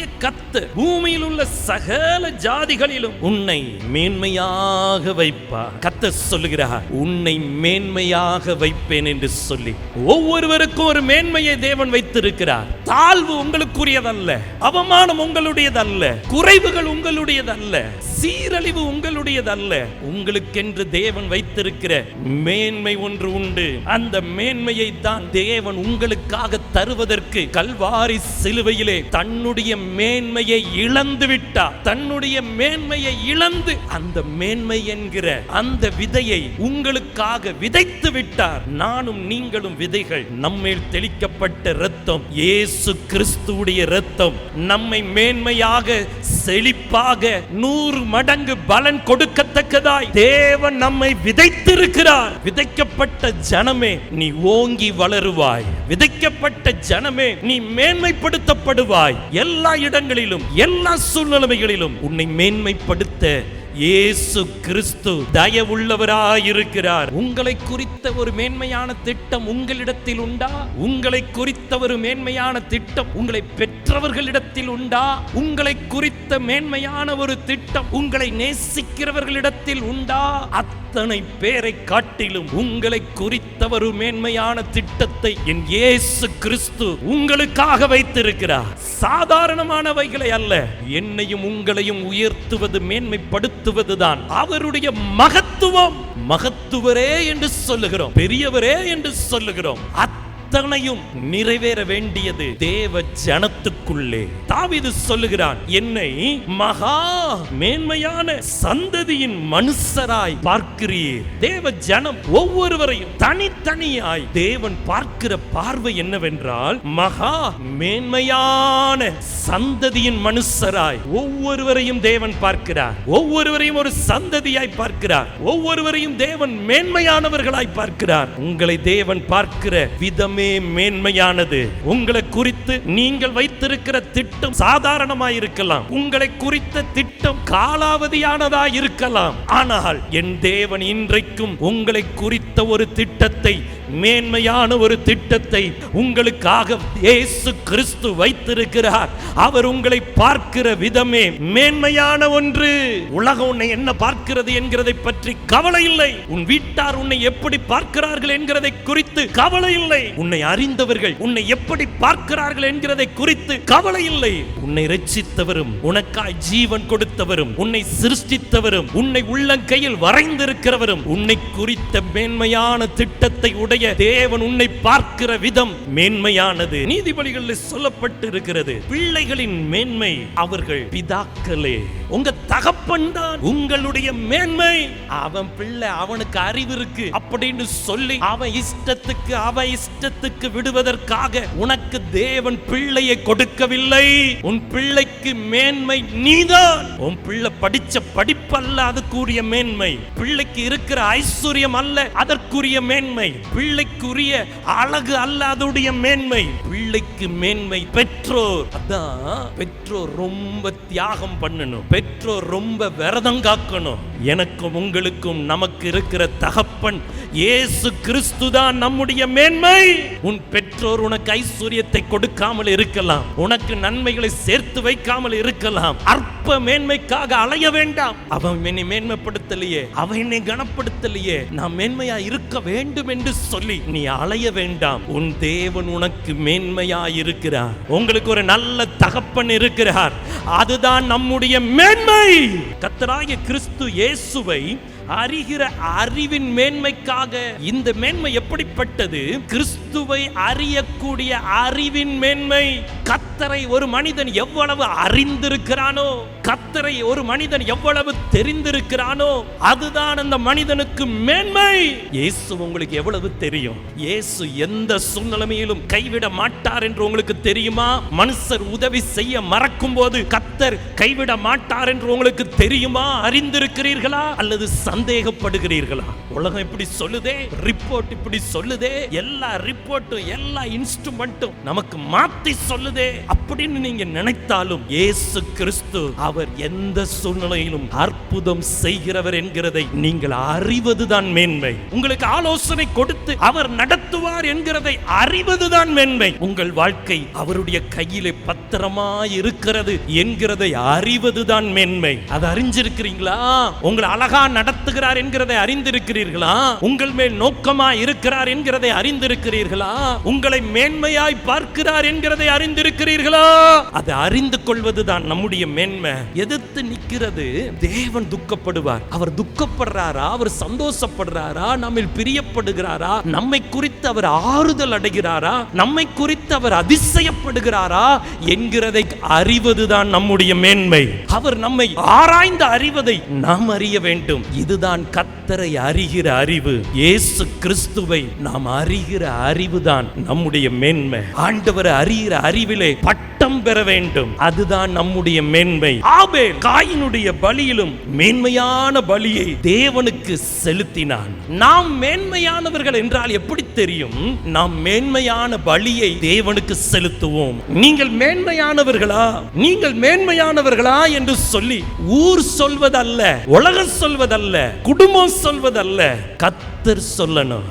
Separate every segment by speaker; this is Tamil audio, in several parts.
Speaker 1: தேவனாகிய கத்து பூமியில் உள்ள சகல ஜாதிகளிலும் உன்னை மேன்மையாக வைப்பார். கத்த சொல்லுகிறார் உன்னை மேன்மையாக வைப்பேன் என்று சொல்லி. ஒவ்வொருவருக்கும் ஒரு மேன்மையை தேவன் வைத்திருக்கிறார். தாழ்வு உங்களுக்குரியதல்ல அவமானம் உங்களுடையதல்ல குறைவுகள் உங்களுடையதல்ல சீரழிவு உங்களுடையதல்ல. உங்களுக்கென்று தேவன் வைத்திருக்கிற மேன்மை ஒன்று உண்டு. அந்த மேன்மையை தான் தேவன் உங்களுக்காக தருவதற்கு கல்வாரி சிலுவையிலே தன்னுடைய மேன்மையை இழந்து விட்டார். தன்னுடைய மேன்மையை இழந்து அந்த மேன்மை என்கிற அந்த விதையை உங்களுக்காக விதைத்து விட்டார். நானும் நீங்களும் விதைகள் நம்மேல் தெளிக்கப்பட்ட இரத்தம். இயேசு கிறிஸ்துவுடைய இரத்தம் நம்மை மேன்மையாக செழிப்பாக நூறு மடங்கு பலன் கொடுக்கத்தக்கதாய். தேவன் நம்மை விதைத்திருக்கிறார். விதைக்கப்பட்ட ஜனமே நீ ஓங்கி வளருவாய். விதைக்கப்பட்ட ஜனமே நீ மேன்மைப்படுத்தப்படுவாய். எல்லா இடங்களிலும் எல்லா சூழ்நிலைகளிலும் உன்னை மேன்மைப்படுத்த இயேசு கிறிஸ்து தயவுள்ளவராயிருக்கிறார். உங்களை குறித்த ஒரு மேன்மையான திட்டம் உங்களிடத்தில் உண்டா? உங்களை குறித்த ஒரு மேன்மையான திட்டம் உங்களை பெற்றவர்களிடத்தில் உண்டா? உங்களை குறித்த மேன்மையான ஒரு திட்டம் உங்களை நேசிக்கிறவர்களிடத்தில் உண்டா? அத்தனை பேரை காட்டிலும் உங்களை குறித்த ஒரு மேன்மையான திட்டத்தை என் இயேசு கிறிஸ்து உங்களுக்காக வைத்திருக்கிறார். சாதாரணமானவைகளை அல்ல என்னையும் உங்களையும் உயர்த்துவது மேன்மைப்படுத்துவதுதான் அவருடைய மகத்துவம். மகத்துவரே என்று சொல்லுகிறோம் பெரியவரே என்று சொல்லுகிறோம். அத்தனையும் நிறைவேற வேண்டியது தேவ ஜனத்துக்குள்ளே. தாவிது சொல்லுகிறான் என்னை மகா மேன்மையான சந்ததியின் மனுஷராய் பார்க்கிறீர். தேவ ஜனம் ஒவ்வொருவரையும் தனித்தனியாய் தேவன் பார்க்கிற பார்வை என்னவென்றால் மகா மேன்மையான சந்ததியின் மனுஷராய் ஒவ்வொருவரையும் தேவன் பார்க்கிறார். ஒவ்வொருவரையும் ஒரு சந்ததியாய் பார்க்கிறார். ஒவ்வொருவரையும் தேவன் மேன்மையானவர்களாய் பார்க்கிறார். உங்களை தேவன் பார்க்கிற விதமே மேன்மையானது. உங்களை குறித்து நீங்கள் வைத்திருக்கிற திட்டம் சாதாரணமாய் இருக்கலாம். உங்களை குறித்த திட்டம் காலாவதியானதா இருக்கலாம். ஆனால் என் தேவன் இன்றைக்கும் உங்களை குறித்த ஒரு திட்டத்தை மேன்மையான ஒரு திட்டத்தை உங்களுக்காக இயேசு கிறிஸ்து வைத்திருக்கிறார். அவர் உங்களை பார்க்கிற விதமே மேன்மையான ஒன்று. உலகம் உன்னை என்ன பார்க்கிறது என்கிறதை பற்றி கவலை இல்லை. உன் வீட்டார் உன்னை எப்படி பார்க்கிறார்கள் என்கிறதை குறித்து கவலை இல்லை. உன்னை அறிந்தவர்கள் உன்னை எப்படி பார்க்கிறார்கள் என்கிறதை குறித்து கவலை இல்லை. உன்னை ரட்சித்தவரும் உனக்காய் ஜீவன் கொடுத்தவரும் உன்னை சிருஷ்டித்தவரும் உன்னை உள்ளங்கையில் வரைந்திருக்கிறவரும் உன்னை குறித்த மேன்மையான திட்டத்தை உடைய தேவன் உன்னை பார்க்கிற விதம் மேன்மையானது. நீதிபதிகளில் சொல்லப்பட்டு இருக்கிறது பிள்ளைகளின் மேன்மை அவர்கள் பிதாக்களே. உங்க தகப்பன் தான் உங்களுடைய மேன்மை. அவன் பிள்ளை அவனுக்கு அறிவு இருக்கு அப்படின்னு சொல்லி அவன் இஷ்டத்துக்கு அவன் இஷ்டத்துக்கு விடுவதற்காக உனக்கு தேவன் பிள்ளையை கொடுக்கவில்லை. உன் பிள்ளைக்கு மேன்மை நீதான். உன் பிள்ளை படிச்ச படிப்பல்ல அதுக்குரிய மேன்மை. பிள்ளைக்கு இருக்கிற ஐஸ்வர்யம் அல்ல அதற்குரிய மேன்மை. பிள்ளை பிள்ளைக்குரிய அழகு அல்ல அதோடைய மேன்மை. பிள்ளைக்கு மேன்மை பெற்றோர். அதான் பெற்றோர் ரொம்ப தியாகம் பண்ணணும். பெற்றோர் ரொம்ப விரதம் காக்கணும். எனக்கும் உங்களுக்கும் நமக்கு இருக்கிற தகப்பன் இயேசு கிறிஸ்து தான் நம்முடைய மேன்மை. உன் பெற்றோர் உனக்கு ஐஸ்வர்யத்தை கொடுக்காமல் இருக்கலாம். உனக்கு நன்மைகளை சேர்த்து வைக்காமல் இருக்கலாம். அற்ப மேன்மைக்காக அலைய வேண்டாம். அவன் என்னை மேன்மைப்படுத்தலையே. அவன் என்னை கனப்படுத்தலையே. நான் மேன்மையா இருக்க வேண்டும் என்று சொல்லி நீ அலைய வேண்டாம். உன் தேவன் உனக்கு மேன்மையா இருக்கிறார். உங்களுக்கு ஒரு நல்ல தகப்பன் இருக்கிறார். அதுதான் நம்முடைய மேன்மை. கத்தராய கிறிஸ்து இயேசுவை அறிகிற அறிவின் மேன்மைக்காக. இந்த மேன்மை எப்படிப்பட்டது? கிறிஸ்துவை அறியக்கூடிய அறிவின் மேன்மை. கத்தரை ஒரு மனிதன் எவ்வளவு அறிந்திருக்கிறானோ கத்தரை ஒரு மனிதன் எவ்வளவு தெரிந்திருக்கிறானோ அதுதான் அந்த மனிதனுக்கு மேன்மை. இயேசு உங்களுக்கு எவ்வளவு தெரியும்? இயேசு எந்த சூழ்நிலையிலும் கைவிட மாட்டார் என்று உங்களுக்கு தெரியுமா? மனுஷர் உதவி செய்ய மறக்கும் போது கத்தர் கைவிட மாட்டார் என்று உங்களுக்கு தெரியுமா? அறிந்திருக்கிறீர்களா? அல்லது சந்தேகப்படுகிறீர்களா? உலகம் இப்படி சொல்லுதே ரிப்போர்ட் இப்படி சொல்லுதே எல்லா ரிப்போர்ட்டும் எல்லா இன்ஸ்ட்ருமெண்ட்டும் நமக்கு மாத்தி சொல்லுதே. நடக்குதே அப்படின்னு நீங்க நினைத்தாலும் இயேசு கிறிஸ்து அவர் எந்த சூழ்நிலையிலும் அற்புதம் செய்கிறவர் என்கிறதை நீங்கள் அறிவதுதான் மேன்மை. உங்களுக்கு ஆலோசனை கொடுத்து அவர் நடத்துவார் என்கிறதை அறிவதுதான் மேன்மை. உங்கள் வாழ்க்கை அவருடைய கையிலே பத்திரமா இருக்கிறது என்கிறதை அறிவதுதான் மேன்மை. அதை அறிஞ்சிருக்கிறீங்களா? உங்களை அழகா நடத்துகிறார் என்கிறதை அறிந்திருக்கிறீர்களா? உங்கள் மேல் நோக்கமா இருக்கிறார் என்கிறதை அறிந்திருக்கிறீர்களா? உங்களை மேன்மையாய் பார்க்கிறார் என்கிறதை அறிந்திருக்கிறீர்களா? அதை அறிந்து கொள்வதுதான் நம்முடைய மேன்மை. எதிர்த்து நிற்கிறது. தேவன் துக்கப்படுவார். அவர் துக்கப்படுறாரா? அவர் சந்தோஷப்படுறாரா? நம்மில் பிரியப்படுகிறாரா? நம்மை குறித்து அவர் ஆறுதல் அடைகிறாரா? நம்மை குறித்து அவர் அதிசயப்படுகிறாரா? என்கிறதை அறிவதுதான் நம்முடைய மேன்மை. அவர் நம்மை ஆராய்ந்து அறிவதை நாம் அறிய வேண்டும். இதுதான் கத்தரை அறிகிற அறிவு. இயேசு கிறிஸ்துவை நாம் அறிகிற அறிவுதான் நம்முடைய மேன்மை. ஆண்டவர் அறிகிற அறிவில் பட்டம் பெற வேண்டும். அதுதான் நம்முடைய மேன்மை. ஆபேல் காயினுடைய பலியிலும் மேன்மையான பலியை தேவனுக்கு செலுத்தினான். நாம் மேன்மையானவர்கள் என்றால் எப்படி தெரியும்? நாம் மேன்மையான பலியை தேவனுக்கு செலுத்துவோம். நீங்கள் மேன்மையானவர்களா? நீங்கள் மேன்மையானவர்களா என்று சொல்லி ஊர் சொல்வதல்ல உலகம் சொல்வதல்ல குடும்பம் சொல்வதல்ல கத்தர் சொல்லணும்.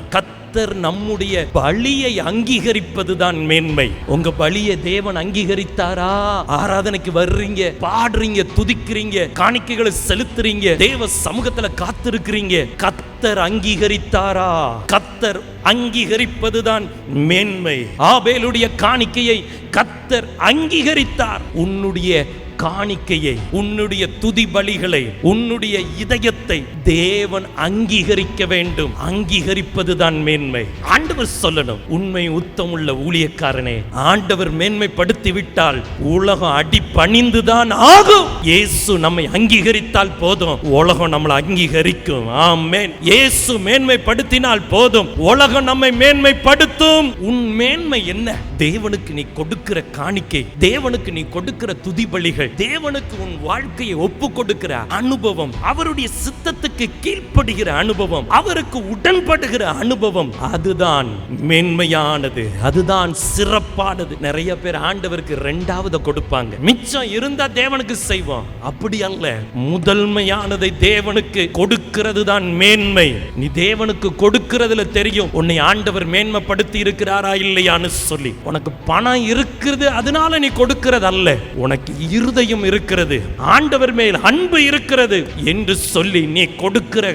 Speaker 1: கத்தர் நம்முடைய பலியை அங்கீகரிப்பதுதான் மேன்மை. உங்க பலியை தேவன் அங்கீகரித்தாரா? ஆராதனைக்கு வர்றீங்க பாடுறீங்க துதிக்கிறீங்க காணிக்கைகளை செலுத்துறீங்க தேவ சமூகத்துல காத்திருக்கிறீங்க. கத்தர் அங்கீகரித்தாரா? கத்தர் அங்கீகரிப்பதுதான் மேன்மை. ஆபேலுடைய காணிக்கையை கத்தர் அங்கீகரித்தார். உன்னுடைய காணிக்கையை உன்னுடைய துதி பலிகளை உன்னுடைய இதயத்தை தேவன் அங்கீகரிக்க வேண்டும். அங்கீகரிப்பதுதான் மேன்மை. ஆண்டவர் சொல்லணும் உண்மை உத்தமுள்ள ஊழியக்காரனே ஆண்டவர் மேன்மைப்படுத்தி விட்டால் உலகம் அடி பணிந்துதான் ஆகும். இயேசு நம்மை அங்கீகரித்தால் போதும் உலகம் நம்மளை அங்கீகரிக்கும். ஆமேன். இயேசு மேன்மைப்படுத்தினால் போதும் உலகம் நம்மை மேன்மைப்படுத்தும். உன் மேன்மை என்ன? தேவனுக்கு நீ கொடுக்கிற காணிக்கை தேவனுக்கு நீ கொடுக்கிற துதிபலிகள் பலிகள் தேவனுக்கு உன் வாழ்க்கையை ஒப்பு கொடுக்கிற அனுபவம் அவருடைய சித்தத்துக்கு கீழ்ப்படுகிற அனுபவம் அவருக்கு உடன்படுகிற அனுபவம் அதுதான் மேன்மையானது அதுதான் சிறப்பானது. நிறைய பேர் ஆண்டவருக்கு ரெண்டாவது கொடுப்பாங்க. மிச்சம் இருந்தா தேவனுக்கு செய்வோம். அப்படி அல்ல முதன்மையானதை தேவனுக்கு கொடுக்கிறது தான் மேன்மை. நீ தேவனுக்கு கொடுக்கிறதுல தெரியும் உன்னை ஆண்டவர் மேன்மைப்படுத்தி இருக்கிறாரா இல்லையான்னு சொல்லி. உனக்கு பணம் இருக்கிறது அதனால நீ கொடுக்கிறது அல்ல உனக்கு இருத இருதயம் இருக்கிறது ஆண்டவர் மேல் அன்பு இருக்கிறது என்று சொல்லி நீ கொடுக்கிற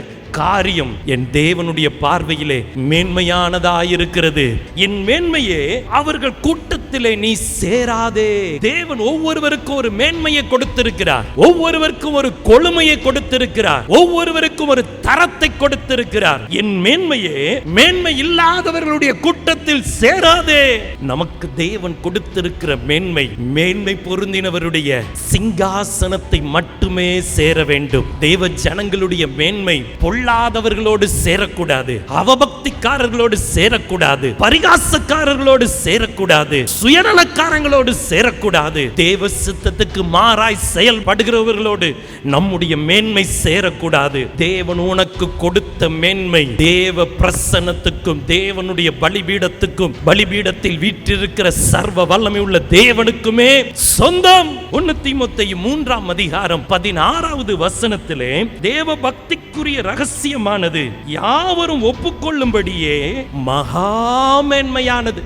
Speaker 1: காரியம் என் தேவனுடைய பார்வையிலே மேன்மையானதாயிருக்கிறது. என் மேன்மையே அவர்கள் கூட்டத்திலே நீ சேராதே. தேவன் ஒவ்வொருவருக்கும் ஒரு மேன்மையை கொடுத்திருக்கிறார். ஒவ்வொருவருக்கும் ஒரு கொழுமையை கொடுத்திருக்கிறார். ஒவ்வொருவருக்கும் ஒரு தரத்தை கொடுத்திருக்கிறார். என் மேன்மையே மேன்மை இல்லாதவர்களுடைய கூட்டத்தில் சேராதே. நமக்கு தேவன் கொடுத்திருக்கிற மேன்மை மேன்மை பொருந்தினவருடைய சிங்காசனத்தை மட்டுமே சேர வேண்டும். தேவ ஜனங்களுடைய மேன்மை பொல்லாதவர்களோடு சேரக்கூடாது. அவபக்திக்காரர்களோடு சேரக்கூடாது பரிகாசக்காரர்களோடு சேரக்கூடாது சுயநலக்காரங்களோடு சேரக்கூடாது. தேவ சித்தத்துக்கு மாறாய் செயல்படுகிறவர்களோடு நம்முடைய மேன்மை சேரக்கூடாது. தேவன் உனக்கு கொடுத்த மேன்மை தேவ பிரசன்னத்துக்கும் தேவனுடைய பலிபீடத்துக்கும் பலிபீடத்தில் வீற்றிருக்கிற சர்வ வல்லமை உள்ள தேவனுக்குமே சொந்தம். ஒன்னு தீமோத்தேயு மூன்றாம் அதிகாரம் பதினாறாவது வசனத்திலே தேவ பக்திக்குரிய ரகசியமானது யாவரும் ஒப்புக்கொள்ளும்படி ஒப்புக்கொள்ளும்படியே மகாமேன்மையானது.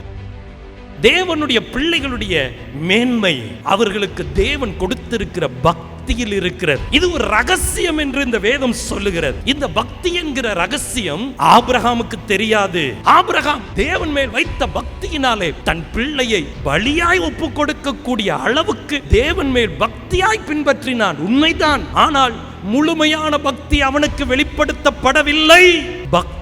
Speaker 1: தேவனுடைய பிள்ளைகளுடைய மேன்மை அவர்களுக்கு தேவன் கொடுத்திருக்கிற பக்தியில் இருக்கிறது. இது ஒரு ரகசியம் என்று இந்த வேதம் சொல்லுகிறது. இந்த பக்தி என்கிற ரகசியம் ஆபிரகாமுக்கு தெரியாது. ஆபிரகாம் தேவன் மேல் வைத்த பக்தியினாலே தன் பிள்ளையை பலியாய் ஒப்பு கொடுக்கக்கூடிய அளவுக்கு தேவன் மேல் பக்தியாய் பின்பற்றினான். உண்மைதான். ஆனால் முழுமையான பக்தி அவனுக்கு வெளிப்படுத்தப்படவில்லை.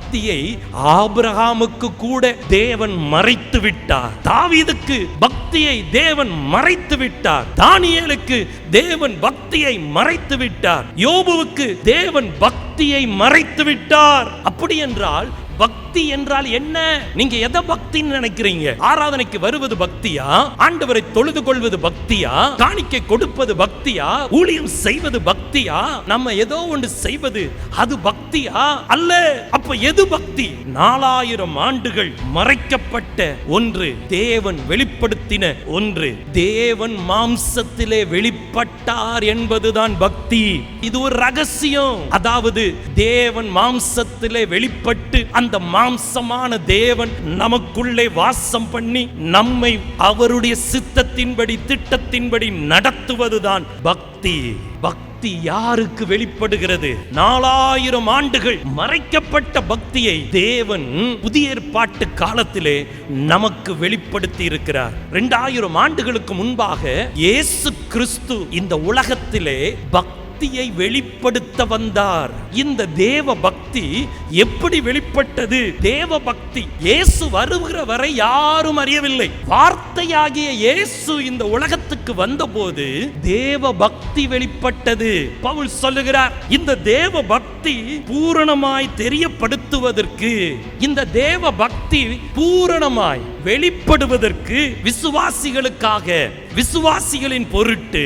Speaker 1: பக்தியை ஆபிரகாமுக்கு கூட தேவன் மறைத்து விட்டார். தாவீதுக்கு பக்தியை தேவன் மறைத்து விட்டார். தானியலுக்கு தேவன் பக்தியை மறைத்து விட்டார். யோபுவுக்கு தேவன் பக்தியை மறைத்து விட்டார். அப்படி என்றால் பக்தி என்றால் என்ன? நீங்க எதை பக்தின்னு நினைக்கிறீங்க? ஆராதனைக்கு வருவது பக்தியா? ஆண்டவரை தொழுது கொள்வது பக்தியா? காணிக்கை கொடுப்பது பக்தியா? ஊழியம் செய்வது பக்தியா? நம்ம ஏதோ ஒன்று செய்வது அது பக்தியா? அல்ல அப்ப எது பக்தி? நாலாயிரம் ஆண்டுகள் மறைக்கப்பட்ட ஒன்று தேவன் வெளிப்படுத்தின ஒன்று. தேவன் மாம்சத்திலே வெளிப்பட்டார் என்பதுதான் பக்தி. இது ஒரு ரகசியம். அதாவது தேவன் மாம்சத்திலே வெளிப்பட்டு அந்த மாம்சமான தேவன் நமக்குள்ளே வாசம் பண்ணி நம்மை அவருடைய சித்தத்தின்படி திட்டத்தின்படி நடத்துவதுதான் பக்தி. பக்தி யாருக்கு வெளிப்படுகிறது? நாலாயிரம் ஆண்டுகள் மறைக்கப்பட்ட பக்தியை தேவன் புதிய ஏற்பாட்டு காலத்திலே நமக்கு வெளிப்படுத்தி இருக்கிறார் இரண்டாயிரம் ஆண்டுகளுக்கு முன்பாக இயேசு கிறிஸ்து இந்த உலகத்திலே பக்தி பக்தியை வெளிப்படுத்த வந்தார். இந்த தேவ பக்தி எப்படி வெளிப்பட்டது? தேவ பக்தி இயேசு வருகிற வரை யாரும் அறியவில்லை. வார்த்தையாகிய இயேசு இந்த உலகத்துக்கு வந்தபோது தேவ பக்தி வெளிப்பட்டது. பவுல் சொல்லுகிறார் இந்த தேவ பக்தி பூரணமாய் தெரியப்படுத்துவதற்கு இந்த தேவ பக்தி பூரணமாய் வெளிப்படுவதற்கு விசுவாசிகளுக்காக விசுவாசிகளின் பொருட்டு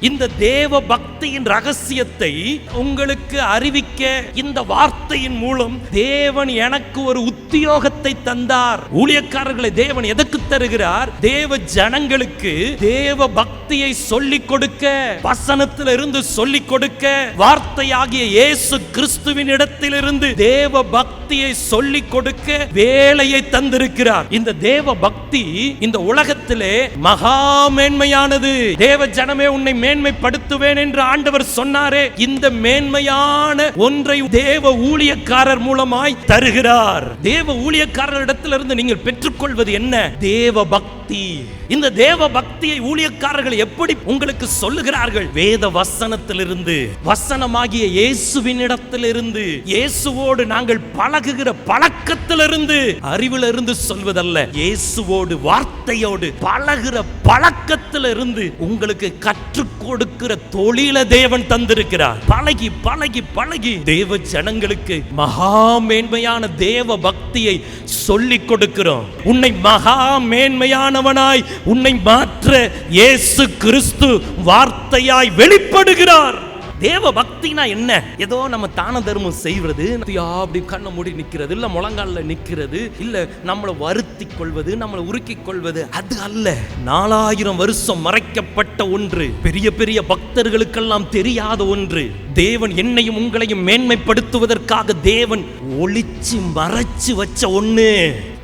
Speaker 1: இந்த தேவ பக்தியின் ரகசியத்தை உங்களுக்கு அறிவிக்க இந்த வார்த்தையின் மூலம் தேவன் எனக்கு ஒரு உத்தியோகத்தை தந்தார். ஊழியக்காரர்களை தேவன் எதற்கு தருகிறார்? தேவ ஜனங்களுக்கு தேவ பக்தியை சொல்லிக் கொடுக்க வசனத்தில் இருந்து சொல்லிக் கொடுக்க வார்த்தையாகிய இயேசு கிறிஸ்துவின் இடத்திலிருந்து தேவ பக்தியை சொல்லிக் கொடுக்க வேலையை தந்திருக்கிறார். இந்த தேவ பக்தி இந்த உலகத்திலே மகா மேன்மையானது. தேவ ஜனமே உன்னை மேன்மைப்படுத்துவேன் என்று ஆண்டவர் சொன்னாரே இந்த மேன்மையான ஒன்றை தேவ ஊழியக்காரர் மூலமாய் தருகிறார். தேவ ஊழியக்காரரிடத்திலிருந்து நீங்கள் பெற்றுக்கொள்வது என்ன? தேவ பக்தி பக்தி இந்த தேவ பக்தியை ஊழியக்காரர்கள் எப்படி உங்களுக்கு சொல்லுகிறார்கள்? வேத வசனத்திலிருந்து வசனமாகிய இயேசுவின் இடத்திலிருந்து இயேசுவோடு நாங்கள் பழகுகிற பழக்கத்திலிருந்து அறிவிலிருந்து சொல்வதல்ல. இயேசுவோடு வார்த்தையோடு பழகுற பழக்கத்திலிருந்து உங்களுக்கு கற்றுக் கொடுக்கிற தொழில தேவன் தந்திருக்கிறார். பழகி பழகி பழகி தேவ ஜனங்களுக்கு மகா மேன்மையான தேவ பக்தியை சொல்லிக் கொடுக்கிறோம். உன்னை மகா மேன்மையான மேன்மையானவனாய் உன்னை மாற்ற இயேசு கிறிஸ்து வார்த்தையாய் வெளிப்படுகிறார். தேவ பக்தினா என்ன? ஏதோ நம்ம தான தர்மம் செய்வது அப்படி கண்ணை மூடி நிக்கிறது இல்ல முழங்கால நிக்கிறது இல்ல நம்மளை வருத்தி கொள்வது நம்மளை உருக்கி கொள்வது அது அல்ல. நாலாயிரம் வருஷம் மறைக்கப்பட்ட ஒன்று பெரிய பெரிய பக்தர்களுக்கெல்லாம் தெரியாத ஒன்று. தேவன் என்னையும் உங்களையும் மேன்மைப்படுத்துவதற்காக தேவன் ஒளிச்சு மறைச்சு வச்ச ஒண்ணு.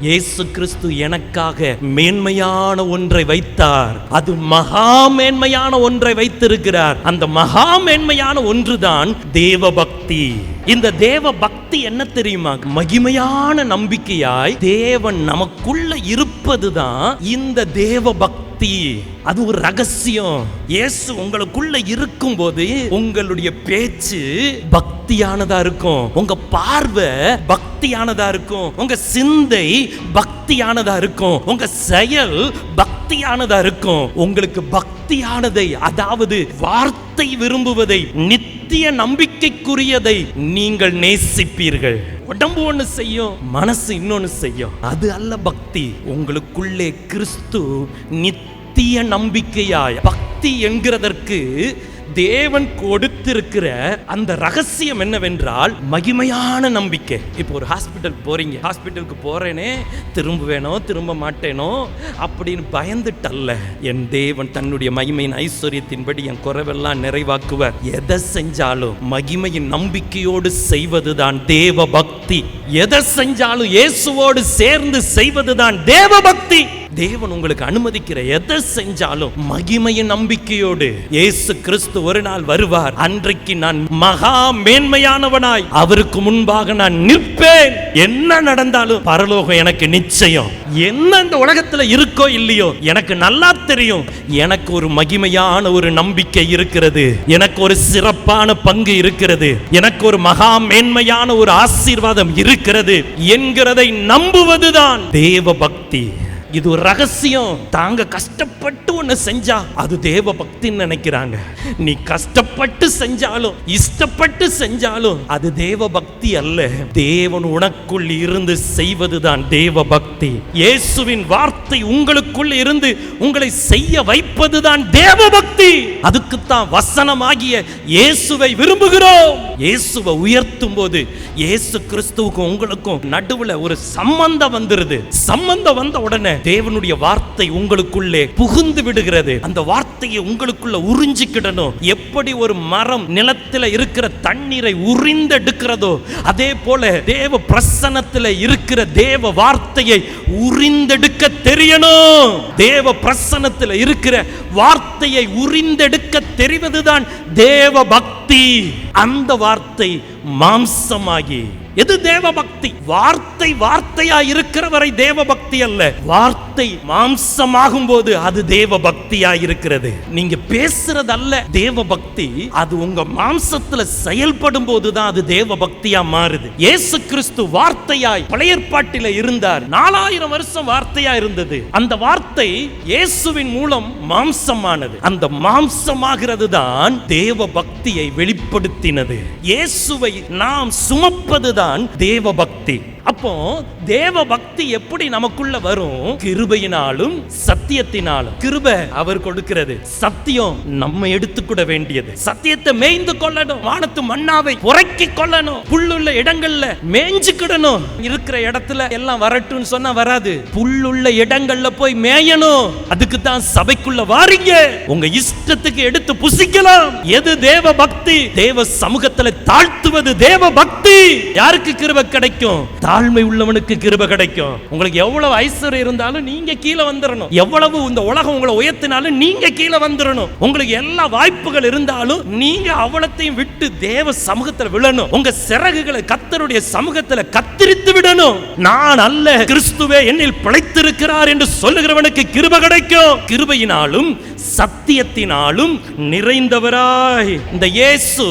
Speaker 1: இயேசு கிறிஸ்து எனக்காக மேன்மையான ஒன்றை வைத்தார். அது மகா மேன்மையான ஒன்றை வைத்திருக்கிறார். அந்த மகா மேன்மையான ஒன்றுதான் தேவ பக்தி இந்த தேவ பக்தி என்ன தெரியுமா? மகிமையான நம்பிக்கையாய் தேவன் நமக்குள்ள இருப்பதுதான் இந்த தேவ பக்தி அது ஒரு ரகசியம். இயேசு உங்களுக்குள்ள இருக்கும்போது உங்களுடைய பேச்சு பக்தியானதா இருக்கும். உங்க பார்வை பக்தியானதா இருக்கும். உங்க சிந்தை பக்தியானதா இருக்கும். உங்க செயல் பக்தியானதா இருக்கும். உங்களுக்கு பக்தியானதை அதாவது வார்த்தை விரும்புவதை நித்திய நம்பிக்கைக்குரியதை நீங்கள் நேசிப்பீர்கள். உடம்பு ஒண்ணு செய்யும் மனசு இன்னொன்னு செய்யும். அது அல்ல பக்தி. உங்களுக்குள்ளே கிறிஸ்து நித்திய நம்பிக்கையாய் பக்தி என்கிறதற்கு தேவன் கொடுத்திருக்கிற அந்த ரகசியம் என்னவென்றால் மகிமையான நம்பிக்கை. இப்போ ஒரு ஹாஸ்பிட்டல் போறீங்க. ஹாஸ்பிட்டலுக்கு போறேனே திரும்புவேனோ திரும்ப மாட்டேனோ அப்படின்னு பயந்துட்டல்ல. என் தேவன் தன்னுடைய மகிமையின் ஐஸ்வர்யத்தின்படி என் குறைவெல்லாம் நிறைவாக்குவர். எதை செஞ்சாலும் மகிமையின் நம்பிக்கையோடு செய்வதுதான் தேவ பக்தி எதை செஞ்சாலும் இயேசுவோடு சேர்ந்து செய்வதுதான் தேவ பக்தி தேவன் உங்களுக்கு அனுமதிக்கிற எதை செஞ்சாலும் மகிமையின் நம்பிக்கையோடு இயேசு கிறிஸ்து ஒரு நாள் வருவார். அன்றைக்கு நான் மகா மேன்மையானவனாய் அவருக்கு முன்பாக நான் நிற்பேன். என்ன நடந்தாலும் பரலோகம் எனக்கு நிச்சயம். என்ன இந்த உலகத்துல இருக்கோ இல்லையோ எனக்கு நல்லா தெரியும். எனக்கு ஒரு மகிமையான ஒரு நம்பிக்கை இருக்கிறது. எனக்கு ஒரு சிறப்பான பங்கு இருக்கிறது. எனக்கு ஒரு மகா மேன்மையான ஒரு ஆசீர்வாதம் இருக்கிறது என்கிறதை நம்புவதுதான் தேவ பக்தி இது ஒரு ரகசியம். தாங்க கஷ்டப்பட்டு ஒண்ணு செஞ்சா அது தேவ பக்தின்னு நினைக்கிறாங்க. நீ கஷ்டப்பட்டு செஞ்சாலும் இஷ்டப்பட்டு செஞ்சாலும் அது தேவ பக்தி அல்ல. தேவன் உனக்குள் இருந்து செய்வதுதான் தேவ பக்தி இயேசுவின் வார்த்தை உங்களுக்குள் இருந்து உங்களை செய்ய வைப்பதுதான் தேவ பக்தி அதுக்குத்தான் வசனமாகிய இயேசுவை விரும்புகிறோம். இயேசுவை உயர்த்தும் போது இயேசு கிறிஸ்துவுக்கும் உங்களுக்கும் நடுவுல ஒரு சம்பந்தம் வந்துருது. சம்பந்தம் வந்த உடனே தேவனுடைய வார்த்தை உங்களுக்குள்ளே புகுந்து விடுகிறது. அந்த வார்த்தையை உங்களுக்குள்ள உறிஞ்சிக்கிடணும். எப்படி ஒரு மரம் நிலத்துல இருக்கிற தண்ணீரை உறிந்தெடுக்கிறதோ அதே போல தேவ பிரசனத்தில் இருக்கிற தேவ வார்த்தையை உறிந்தெடுக்க தெரியணும். தேவ பிரசனத்தில் இருக்கிற வார்த்தையை உறிந்தெடுக்க தெரிவதுதான் தேவ பக்தி. அந்த வார்த்தை மாம்சமாகி எது தேவபக்தி? வார்த்தை வார்த்தையா இருக்கிற வரை தேவபக்தி அல்ல. வார்த்தை மாம்சமாகும் போது அது தேவ பக்தியா இருக்கிறது நீங்க பேசுறது அல்ல தேவ பக்தி அது உங்க மாம்சத்துல செயல்படும் போதுதான் அது தேவ பக்தியா மாறுது. இயேசு கிறிஸ்து வார்த்தையாய் பழையற்பாட்டில இருந்தார். நாலாயிரம் வருஷம் வார்த்தையா இருந்தது. அந்த வார்த்தை இயேசுவின் மூலம் மாம்சமானது. அந்த மாம்சமாகிறது தான் தேவ பக்தியை வெளிப்படுத்தினது. இயேசுவை நாம் சுமப்பதுதான் தேவ பக்தி அப்போ தேவ பக்தி எப்படி நமக்குள்ள வரும்? கிருபையினாலும் சத்தியத்தினாலும். கிருபை அவர் கொடுக்கிறது. சத்தியம் நம்ம எடுத்துக்கூட வேண்டியது. சத்தியத்தை மேய்ந்து கொள்ளணும். வானத்து மண்ணாவை உறக்கி கொள்ளணும். புல்லுள்ள இடங்கள்ல மேய்ஞ்சுக்கிடணும். இருக்கிற இடத்துல எல்லாம் வரட்டும்னு சொன்னா வராது. புல்லுள்ள இடங்கள்ல போய் மேயணும். அதுக்கு தான் சபைக்குள்ள வாரீங்க. உங்க இஷ்டத்துக்கு எடுத்து புசிக்கலாம். எது தேவ பக்தி தேவ சமூகத்துல தாழ்த்துவது தேவ பக்தி யாருக்கு கிருபை கிடைக்கும்? தாழ்மை உள்ளவனுக்கு கிருப கிடைக்கும். உங்களுக்கு எவ்வளவு ஐஸ்வர்யம் இருந்தாலும் நீங்க கீழே வந்துடணும் எவ்வளவு இந்த உலகம் உங்களை உயர்த்தினாலும் நீங்க கீழே வந்துடணும் உங்களுக்கு எல்லா வாய்ப்புகள் இருந்தாலும் நீங்க அவ்வளத்தையும் விட்டு தேவ சமூகத்துல விழணும். உங்க சிறகுகளை கத்தருடைய சமூகத்துல கத்திரித்து விடணும். நான் அல்ல கிறிஸ்துவே என்னில் பிழைத்திருக்கிறார் என்று சொல்லுகிறவனுக்கு கிருப கிடைக்கும். கிருபையினாலும் சத்தியத்தினாலும் நிறைந்தவராய். இந்த இயேசு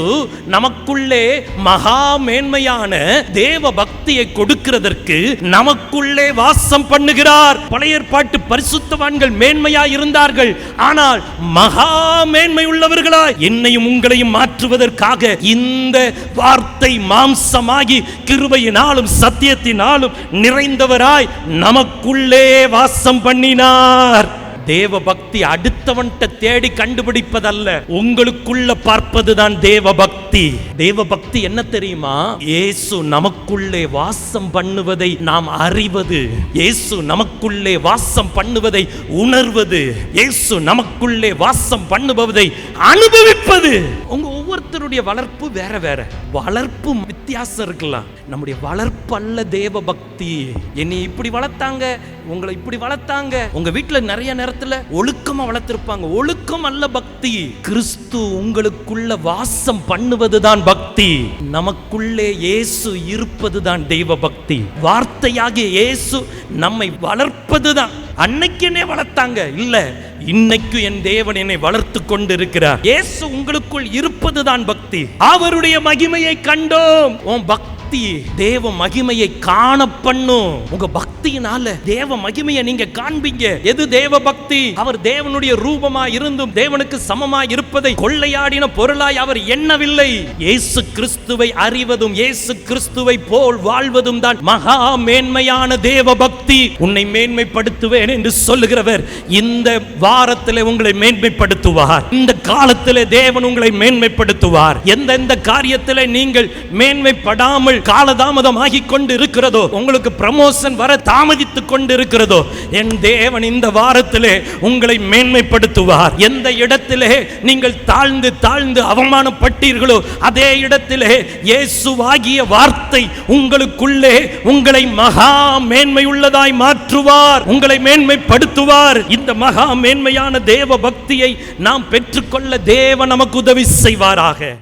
Speaker 1: நமக்குள்ளே மகா மேன்மையான தேவ பக்தியை கொடுக்கிறதற்கு நமக்குள்ளே வாசம் பண்ணுகிறார். பழைய ஏற்பாட்டு பரிசுத்தவான்கள் மேன்மையா இருந்தார்கள். ஆனால் மகா மேன்மை உள்ளவர்களா என்னையும் உங்களையும் மாற்றுவதற்காக இந்த வார்த்தை மாம்சமாகி கிருபையினாலும் சத்தியத்தினாலும் நிறைந்தவராய் நமக்குள்ளே வாசம் பண்ணினார். தேவ பக்தி அடுத்தவன்கிட்ட தேடி கண்டுபிடிப்பதல்ல. உங்களுக்குள்ள பார்ப்பதுதான் தேவ பக்தி தேவ பக்தி என்ன தெரியுமா? இயேசு நமக்குள்ளே வாசம் பண்ணுவதை நாம் அறிவது. இயேசு நமக்குள்ளே வாசம் பண்ணுவதை உணர்வது. இயேசு நமக்குள்ளே வாசம் பண்ணுபவதை அனுபவிப்பது. உங்க ஒவ்வொருத்தருடைய வளர்ப்பு வேற வேற. வளர்ப்பு வித்தியாசம் இருக்கலாம். நம்முடைய வளர்ப்பல்ல தேவ பக்தி. என்னை இப்படி வளர்த்தாங்க உங்களை இப்படி வளர்த்தாங்க. உங்க வீட்டுல நிறைய நேரத்துல ஒழுக்கமா வளர்த்திருப்பாங்க. ஒழுக்கம் அல்ல பக்தி. கிறிஸ்து உங்களுக்குள்ள வாசம் பண்ணுவதுதான் பக்தி. நமக்குள்ளே இயேசு இருப்பதுதான் தெய்வ பக்தி. வார்த்தையாகிய இயேசு நம்மை வளர்ப்பதுதான். அன்னைக்கு என்னை வளர்த்தாங்க? இல்ல இன்னைக்கு என் தேவன் என்னை வளர்த்து கொண்டு இருக்கிறார் இயேசு உங்களுக்குள் இரு இருப்பதுதான் பக்தி. அவருடைய மகிமையை கண்டோம். உன் பக்தி தேவ மகிமையை காண பண்ணும். உங்க பக்தியினால தேவ மகிமையை நீங்க காண்பீங்க. எது தேவ பக்தி? அவர் தேவனுடைய ரூபமா இருந்தும் தேவனுக்கு சமமா இருப்பதை கொள்ளையாடின பொருளாய் அவர் எண்ணவில்லை. இயேசு கிறிஸ்துவை அறிவதும் இயேசு கிறிஸ்துவை போல் வாழ்வதும் தான் மகா மேன்மையான தேவ பக்தி உன்னை மேன்மைப்படுத்துவேன் என்று சொல்லுகிறவர் இந்த வாரத்தில் உங்களை மேன்மைப்படுத்துவார். இந்த காலத்தில் தேவன் உங்களை மேன்மைப்படுத்துவார். எந்தெந்த காரியத்தில் நீங்கள் மேன்மைப்படாமல் காலதாமதம் ஆகிக் கொண்டு இருக்கிறதோ உங்களுக்கு ப்ரமோஷன் வர தாமதித்துக் கொண்டு இருக்கிறதோ என் தேவன் இந்த வாரத்திலே உங்களை மேன்மைப்படுத்துவார். எந்த இடத்திலே நீங்கள் தாழ்ந்து தாழ்ந்து அவமானப்பட்டீர்களோ அதே இடத்திலே இயேசுவாகிய வார்த்தை உங்களுக்குள்ளே உங்களை மகா மேன்மை உள்ளதாய் மாற்றுவார் உங்களை மேன்மைப்படுத்துவார். இந்த மகா மேன்மையான தேவ பக்தியை நாம் பெற்றுக்கொள்ள தேவ நமக்கு உதவி செய்வாராக.